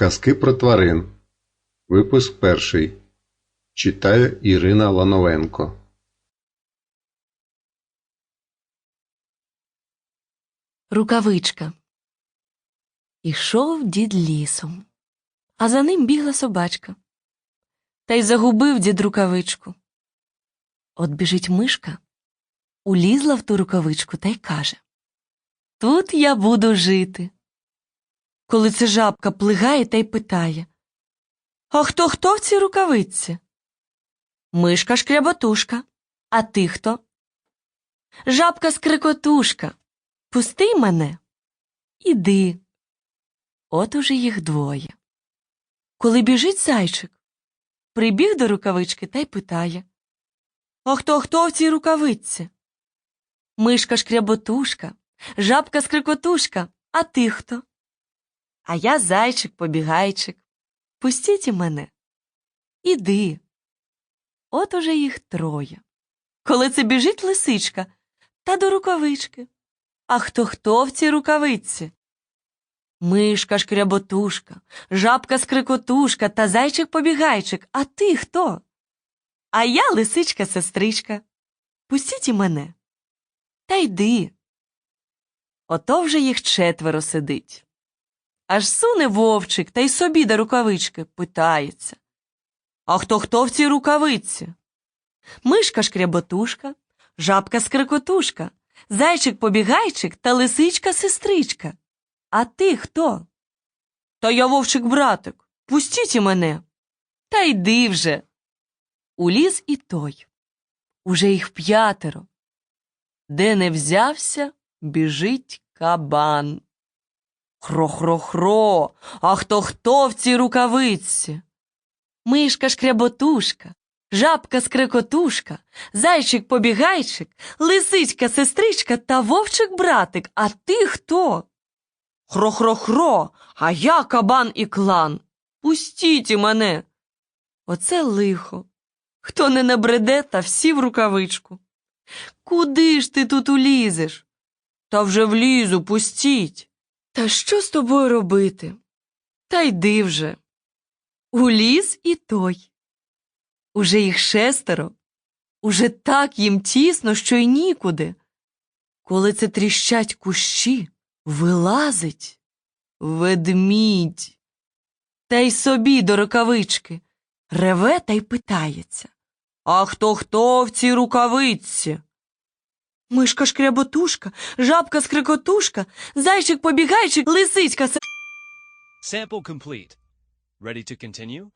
Казки про тварин. Випуск перший. Читає Ірина Лановенко. Рукавичка. Ішов дід лісом, а за ним бігла собачка. Та й загубив дід рукавичку. От біжить мишка, улізла в ту рукавичку та й каже Тут я буду жити. Коли це жабка плигає та й питає А хто хто в цій рукавиці? Мишка шкряботушка. А ти хто? Жабка скрикотушка. Пусти мене. Іди. От уже їх двоє. Коли біжить зайчик, прибіг до рукавички та й питає А хто хто в цій рукавиці? Мишка шкряботушка, жабка скрикотушка, а ти хто? А я зайчик побігайчик. Пустіть і мене. Іди. От уже їх троє. Коли це біжить лисичка та до рукавички. А хто хто в цій рукавиці? Мишка шкряботушка, жабка скрикотушка та зайчик побігайчик. А ти хто? А я лисичка сестричка. Пустіть і мене. Та йди. Ото вже їх четверо сидить. Аж суне вовчик та й собі до рукавички питається. А хто хто в цій рукавиці? Мишка шкряботушка, жабка скрикотушка, зайчик побігайчик та лисичка сестричка. А ти хто? Та я вовчик братик. Пустіть і мене. Та йди вже. Уліз і той. Уже їх п'ятеро. Де не взявся, біжить кабан. Хро-хро-хро, а хто хто в цій рукавиці? Мишка шкряботушка, жабка скрикотушка, зайчик побігайчик, лисичка сестричка та вовчик братик. А ти хто? Хро-хро-хро, а я кабан і клан. Пустіть мене. Оце лихо. Хто не набреде, та всі в рукавичку. Куди ж ти тут улізеш? Та вже влізу, пустіть. Та що з тобою робити? Та йди вже. Уліз і той. Уже їх шестеро, уже так їм тісно, що й нікуди. Коли це тріщать кущі, вилазить ведмідь. Та й собі до рукавички реве та й питається. А хто хто в цій рукавиці? Мишка шкряботушка, жабка скрикотушка, зайчик побігайчик, лисичка. Sample complete. Ready to continue?